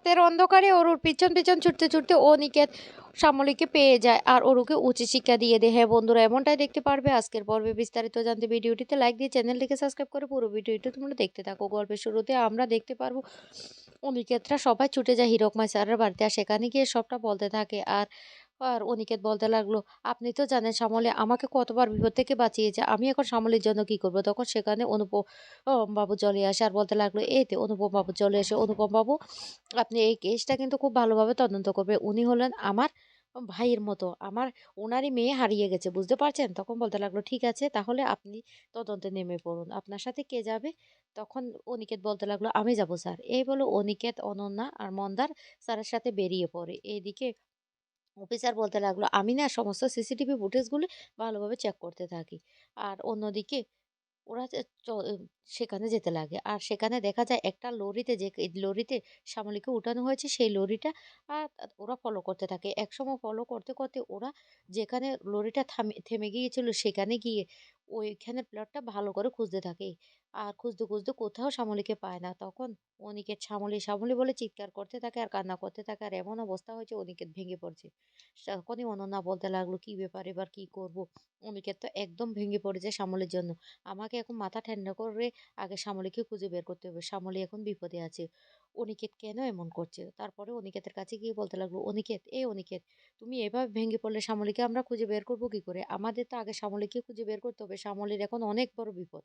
রাতের অন্ধকারে অরুর পিছন পিছন ছুটতে ছুটতে অনিকেত শ্যামলীকে পেয়ে যায় আর অরুকে উচিত শিক্ষা দিয়ে দেয়। হ্যাঁ বন্ধুরা, এমনটাই দেখতে পারবে আজকের পর্বে বিস্তারিত জানতে ভিডিওটিতে লাইক দিয়ে চ্যানেলটিকে সাবস্ক্রাইব করে পুরো ভিডিওটি তোমরা দেখতে থাকো। গল্পের শুরুতে আমরা দেখতে পারব অনিকেতরা সবাই ছুটে যায় হিরকমাই স্যারের বাড়িতে আর সেখানে গিয়ে সবটা বলতে থাকে। আর আর অনিকেত বলতে লাগল, আপনি তো জানেন শ্যামলী আমাকে কতবার বিপদ থেকে বাঁচিয়েছে, আমি এখন শ্যামলীর জন্য কি করব? তখন সেখানে অনুপম বাবু চলে আসে আর বলতে লাগল, এই তো অনুপম বাবু চলে এসে অনুপম বাবু আপনি এই কেসটা কিন্তু খুব ভালোভাবে তদন্ত করবে। উনি হলেন আমার ভাইয়ের মতো, আমার ওনারই মেয়ে হারিয়ে গেছে, বুঝতে পারছেন? তখন বলতে লাগল, ঠিক আছে, তাহলে আপনি তদন্তে নেমে পড়ুন, আপনার সাথে কে যাবে? তখন অনিকেত বলতে লাগল, আমি যাব, স্যার। এই বলে অনিকেত অনন্যা আর মন্দার স্যারের সাথে বেরিয়ে পড়ে। এইদিকে অফিসার বলতে লাগল। আমি না সমস্ত সিসিটিভি ফুটেজগুলো ভালোভাবে চেক করতে থাকি। আর অন্যদিকে ওরা সেখানে যেতে লাগে। আর সেখানে দেখা যায় একটা লরিতে যে লরিতে শ্যামলীকে উঠানো হয়েছে, সেই লরিটা আর ওরা ফলো করতে থাকে। একসময় ফলো করতে করতে ওরা যেখানে লরিটা থামে, থেমে গিয়েছিল সেখানে গিয়ে ওইখানের প্লটটা ভালো করে খুঁজতে থাকে। আর খুঁজতে খুঁজতে কোথাও শ্যামলীকে পায় না। তখন অনিকেত শ্যামলী শ্যামলী বলে চিৎকার করতে থাকে আর কান্না করতে থাকে আর এমন অবস্থা হয়েছে অনিকেত ভেঙে পড়ছে। তখনই অনন্যা বলতে লাগল, কি ব্যাপার এবার কি করব? অনিকেত তো একদম ভেঙে পড়েছে শ্যামলীর জন্য। আমাকে এখন মাথা ঠান্ডা করে আগে শ্যামলীকে খুঁজে বের করতে হবে। শ্যামলী এখন বিপদে আছে। অনিকেত কেন এমন করছে? তারপরে অনিকেতের কাছে গিয়ে বলতে লাগল, অনিকেত, এই অনিকেত, তুমি এভাবে ভেঙে পড়লে শ্যামলীকে আমরা খুঁজে বের করব কি করে? আমাদের তো আগে শ্যামলীকে খুঁজে বের করতে হবে। শ্যামলীর এখন অনেক বড় বিপদ।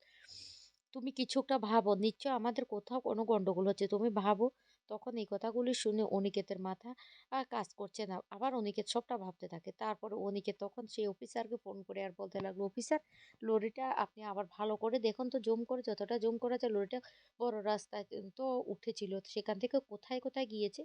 তুমি কিছু একটা ভাবো। নিশ্চয় আমাদের কোথাও কোনো গন্ডগোল হচ্ছে। তুমি ভাবো, তখন এই কথাগুলি শুনে অনিকেতের মাথা আর কাজ করছে না। আবার অনিকেত সবটা ভাবতে থাকে। তারপরে অনিকেত তখন সেই অফিসারকে ফোন করে আর বলতে লাগল, অফিসার, লরিটা আপনি আবার ভালো করে দেখুন তো, জুম করে, যতটা জুম করা যায়, লরিটা বড় রাস্তায় তো উঠেছিল। সেখান থেকে কোথায় কোথায় গিয়েছে?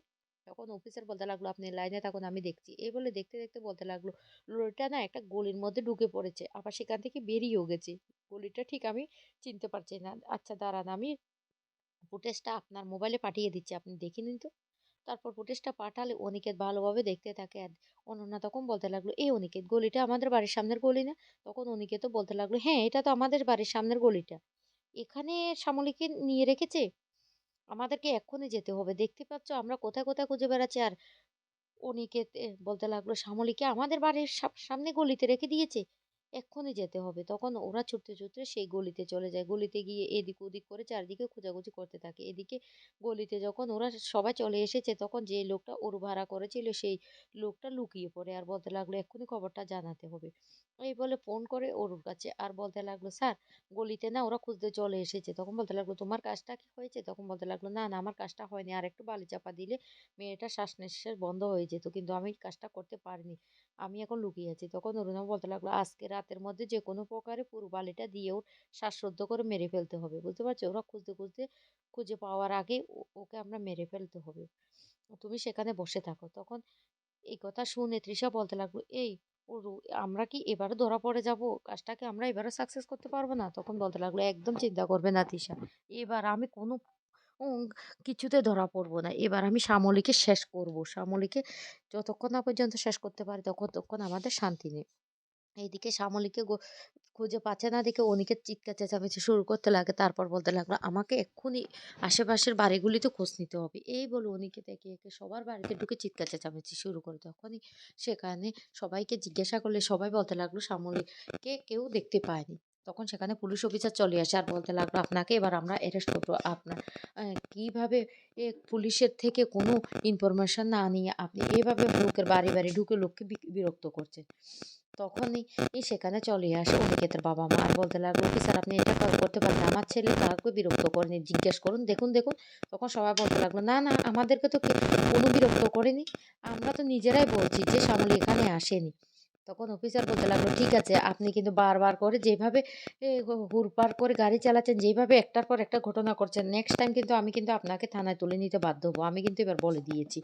তখন অফিসার বলতে লাগল, আপনি লাইনে থাকুন, আমি দেখছি। এই বলে দেখতে দেখতে বলতে লাগল লরিটা না একটা গলির মধ্যে ঢুকে পড়েছে, আবার সেখান থেকে বেরিয়েও গেছে। গলিটা ঠিক আমি চিনতে পারছি না। আচ্ছা দাঁড়ান, আমি ফুটেজটা আপনার মোবাইলে পাঠিয়ে দিচ্ছি, আপনি দেখে নিন তো। তারপর ফুটেজটা পাঠালে অনিকেত ভালোভাবে দেখতে থাকে আর অনন্যা তখন বলতে লাগল, এই অনিকেত, গলিটা আমাদের বাড়ির সামনের গলি না? তখন অনিকেতও বলতে লাগল হ্যাঁ এটা তো আমাদের বাড়ির সামনের গলিটা। এখানে শ্যামলীকে নিয়ে রেখেছে? আমাদেরকে এক্ষুনি যেতে হবে। দেখতে পাচ্ছ আমরা কোথায় কোথায় খুঁজে বেড়াচ্ছি? আর অনিকেত এ, বলতে লাগল শ্যামলীকে আমাদের বাড়ির সামনে গলিতে রেখে দিয়েছে। এক্ষুনি যেতে হবে। তখন ওরা ছুটতে ছুটতে সেই গলিতে চলে যায়। গলিতে গিয়ে এদিক ওদিক করে চারদিকে খোঁজাখুঁজি করতে থাকে। এদিকে গলিতে যখন ওরা সবাই চলে এসেছে তখন যে লোকটা ওর ভাড়া করেছিল সেই লোকটা লুকিয়ে পড়ে। আর বলতে লাগল এক্ষুনি খবরটা জানাতে হবে। এই বলে ফোন করে ওর কাছে। আর বলতে লাগল, স্যার, গলিতে না ওরা খুঁজতে চলে এসেছে। তখন বলতে লাগল, তোমার কাজটা কি হয়েছে? তখন বলতে লাগল, না না, আমার কাজটা হয়নি। আর একটু বালি চাপা দিলে মেয়েটা শ্বাস নিঃশ্বাস বন্ধ হয়ে যেত, কিন্তু আমি কাজটা করতে পারিনি। আমি এখন লুকিয়ে আছি। তখন অরুণা বলতে লাগল, আজকে রাতের মধ্যে যে কোনো প্রকারে পুরো বালিটা দিয়ে ওর শ্বাসরুদ্ধ করে মেরে ফেলতে হবে, বুঝতে পারছ? ওরা খুঁজতে খুঁজতে, খুঁজে পাওয়ার আগে ওকে আমরা মেরে ফেলতে হবে। তুমি সেখানে বসে থাকো। তখন এই কথা শুনে তৃষা বলতে লাগল, এই ওরু, আমরা কি এবারও ধরা পড়ে যাব? কাজটাকে আমরা এবারও সাকসেস করতে পারব না? তখন বলতে লাগল, একদম চিন্তা করবে না, তিশা। এবার আমি কোনো কিছুতে ধরা পড়ব না। এবার আমি শ্যামলীকে শেষ করব। শ্যামলীকে যতক্ষণ না পর্যন্ত শেষ করতে পারি, ততক্ষণ আমাদের শান্তি নেই। এইদিকে শ্যামলীকে খুঁজে পাচ্ছে না। দেখে অনিকেত চিৎকার চেঁচামেচি শুরু করতে লাগে, তারপর বলতে লাগল, আমাকে এক্ষুনি আশেপাশের বাড়িগুলিতে খোঁজ নিতে হবে। এই বলে অনিকেত একে একে সবার বাড়িতে ঢুকে চিৎকার চেঁচামেচি শুরু করে তখনই সেখানে সবাইকে জিজ্ঞাসা করলে সবাই বলতে লাগল শ্যামলীকে কেউ দেখতে পায়নি। তখন সেখানে পুলিশ অফিসার চলে আসে আর বলতে লাগল, আপনাকে এবার আমরা অ্যারেস্ট করব। আপনার কীভাবে পুলিশের থেকে কোনো ইনফরমেশন না নিয়ে আপনি এভাবে লোকের বাড়ি বাড়ি ঢুকে লোককে বিরক্ত করছেন? তখনই সেখানে চলে আসে। অনিকেতের বাবা মা আর বলতে লাগল কি, স্যার, আপনি এটা করতে পারেন আমার ছেলে কাউকে বিরক্ত করেনি। জিজ্ঞেস করুন, দেখুন দেখুন। তখন সবাই বলতে লাগল, না না, আমাদেরকে তো কোনো বিরক্ত করেনি? আমরা তো নিজেরাই বলছি যে শ্যামলী এখানে আসেনি। তখন অফিসার বলতে লাগল ঠিক আছে আপনি কিন্তু বারবার করে যেভাবে এ, হু- হুড়পাড় করে গাড়ি চালাচ্ছেন যেভাবে একটার পর একটা ঘটনা করছেন নেক্সট টাইম কিন্তু আমি কিন্তু আপনাকে থানায় তুলে নিতে বাধ্য হব। আমি কিন্তু এবার বলে দিয়েছি।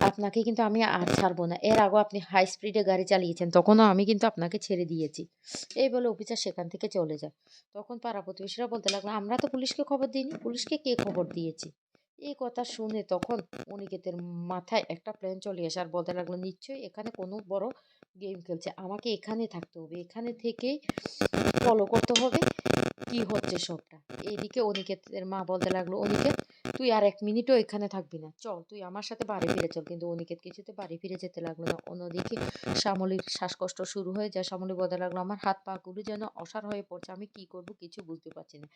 আপনাকে কিন্তু আমি আর ছাড়বো না। এর আগেও আপনি হাই স্পিডে গাড়ি চালিয়েছেন তখনও আমি কিন্তু আপনাকে ছেড়ে দিয়েছি। এই বলে অফিসার সেখান থেকে চলে যায়। তখন পাড়া প্রতিবেশীরা বলতে লাগল আমরা তো পুলিশকে খবর দিইনি পুলিশকে কে খবর দিয়েছি? এই কথা শুনে তখন অনিকেতের মাথায় একটা প্ল্যান চলে আসে আর বলতে লাগল নিশ্চয়ই এখানে কোনো বড় গেম খেলছে। আমাকে এখানে থাকতে হবে। এখানে থেকেই ফলো করতে হবে কি হচ্ছে সবটা। এইদিকে অনিকেতের মা বলতে লাগল, অনিকেত, তুই আর এক মিনিটও এখানে থাকবি না। চল, তুই আমার সাথে বাড়ি ফিরে চল। কিন্তু অনিকেত কিছুতে বাড়ি ফিরে যেতে লাগল না। অন্যদিকে শ্যামলীর শ্বাসকষ্ট শুরু হয়ে যায়। শ্যামলী বলতে লাগল, আমার হাত পা গুলো যেন অসাড় হয়ে পড়ছে। আমি কি করব কিছু বুঝতে পারছি না।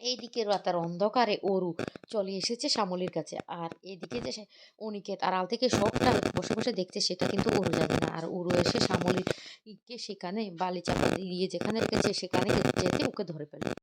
এইদিকে রাতার অন্ধকারে অরু চলে এসেছে শ্যামলির কাছে। আর এদিকে যে অনিকেত আড়াল থেকে সবটা বসে বসে দেখছে, সেটা কিন্তু অরু জানে না। আর অরু এসে শ্যামলিকে সেখানে বালি চাপা দিয়ে যেখানে রেখেছে, সেখানে যেতে ওকে ধরে ফেলে